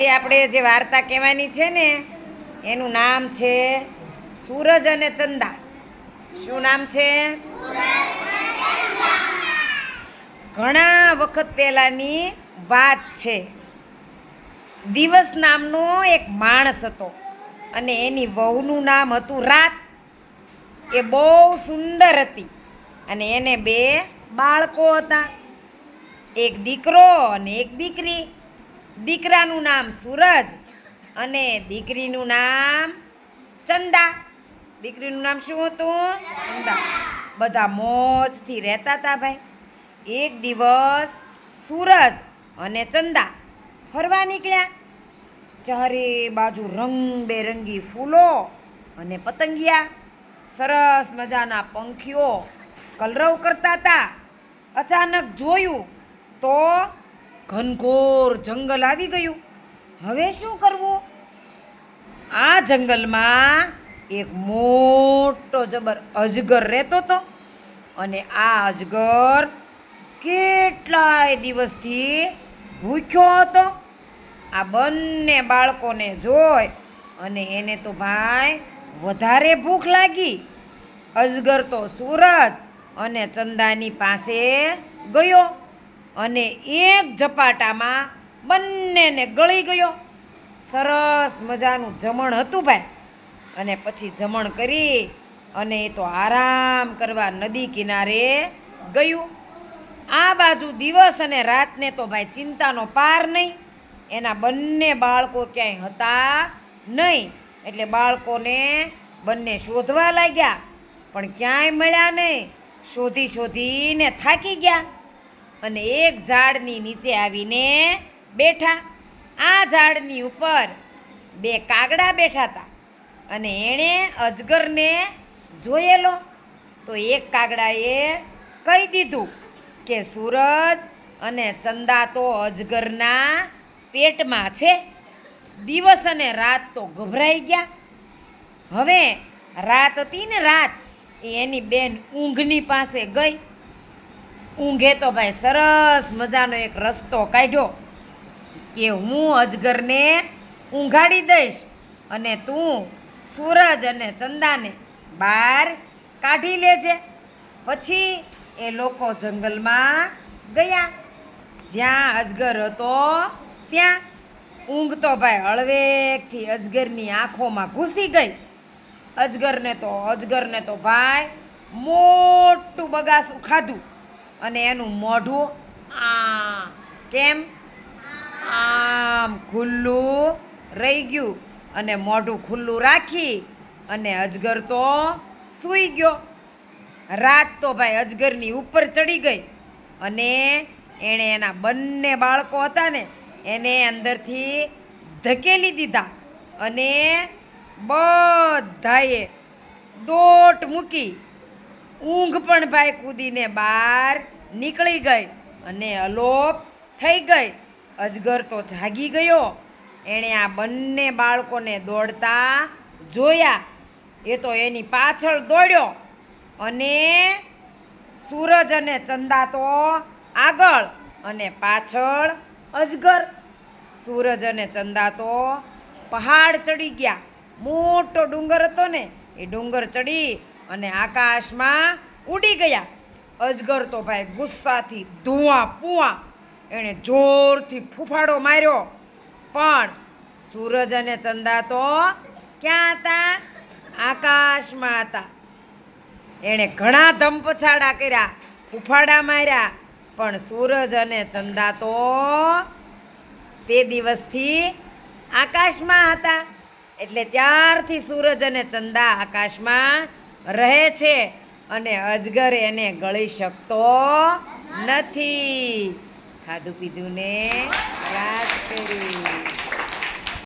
એ આપણે જે વાર્તા કહેવાની છે ને, એનું નામ છે સૂરજ અને ચંદા. શું નામ છે? ઘણા વખત પહેલાની વાત છે. દિવસ નામનો એક માણસ હતો અને એની વહુનું નામ હતું રાત. એ બહુ સુંદર હતી અને એને બે બાળકો હતા. એક દીકરો અને એક દીકરી. દીકરાનું નામ સૂરજ અને દીકરીનું નામ ચંદા. દીકરીનું નામ શું હતું? ચંદા. બધા મોજથી રહેતા હતા ભાઈ. એક દિવસ સૂરજ અને ચંદા ફરવા નીકળ્યા. ચારે બાજુ રંગબેરંગી ફૂલો અને પતંગિયા. સરસ મજાના પંખીઓ કલરવ કરતા હતા અચાનક જોયું તો ઘનઘોર જંગલ આવી ગયું. હવે શું કરવું? આ જંગલમાં એક મોટો જબર અજગર રહેતો હતો અને આ અજગર કેટલાય દિવસથી ભૂખ્યો હતો. આ બંને બાળકોને જોઈ અને એને તો ભાઈ વધારે ભૂખ લાગી. અજગર તો સૂરજ અને ચંદાની પાસે ગયો. અને એક ઝપાટામાં બંનેને ગળી ગયો. સરસ મજાનું જમણ હતું ભાઈ. અને પછી જમણ કરી અને એ તો આરામ કરવા નદી કિનારે ગયું. આ બાજુ દિવસ અને રાતને તો ભાઈ ચિંતાનો પાર નહીં. એના બંને બાળકો ક્યાંય હતા નહીં. એટલે બાળકોને બંને શોધવા લાગ્યા. પણ ક્યાંય મળ્યા નહીં. શોધી શોધીને થાકી ગયા. અને એક ઝાડની નીચે આવીને બેઠા. આ ઝાડની ઉપર બે કાગડા બેઠા હતા અને એણે અજગરને જોયેલો. તો એક કાગડાએ કહી દીધું કે, સૂરજ અને ચંદા તો અજગરના પેટમાં છે. દિવસ અને રાત તો ગભરાઈ ગયા. હવે રાત હતી ને રાત એની બેન ઊંઘની પાસે ગઈ. ઊંઘે તો ભાઈ સરસ મજાનો એક રસ્તો કાઢ્યો કે હું અજગરને ઊંઘાડી દઈશ અને તું સૂરજ અને ચંદાને બહાર કાઢી લેજે. પછી એ લોકો જંગલમાં ગયા. જ્યાં અજગર હતો ત્યાં ઊંઘ તો ભાઈ હળવેકથી અજગરની આંખોમાં ઘૂસી ગઈ. અજગરને તો અજગરને તો ભાઈ મોટું બગાસું ખાધું. અને એનું મોઢું આ કેમ? આમ ખુલ્લું રહી ગયું. અને મોઢું ખુલ્લું રાખી અને અજગર તો સૂઈ ગયો. રાત તો ભાઈ અજગરની ઉપર ચડી ગઈ. અને એણે એના બંને બાળકો હતા ને એને અંદરથી ધકેલી દીધા. અને બધાએ દોટ મૂકી ઊંઘ પણ ભાઈ કૂદીને બહાર નીકળી ગઈ અને અલોપ થઈ ગઈ. અજગર તો જાગી ગયો. એણે આ બંને બાળકોને દોડતા જોયા. એ તો એની પાછળ દોડ્યો અને સૂરજ અને ચંદા તો આગળ અને પાછળ અજગર. સૂરજ અને ચંદા તો પહાડ ચડી ગયા. મોટો ડુંગર હતો ને, એ ડુંગર ચડી અને આકાશમાં ઉડી ગયા. અજગર તો ભાઈ ગુસ્સાથી ધુઆ, પુઆ, એણે જોરથી ફૂફાડો માર્યો. પણ સૂરજ અને ચંદા તો ક્યાં હતા? આકાશમાં હતા. એણે ઘણા ધમપછાડા કર્યા, ફૂફાડા માર્યા, પણ સૂરજ અને ચંદા તો તે દિવસથી આકાશમાં હતા. એટલે ત્યારથી સૂરજ અને ચંદા આકાશમાં રહે છે અને અજગર એને ગળી શકતો નથી. ખાધું પીધું ને રાત કરી.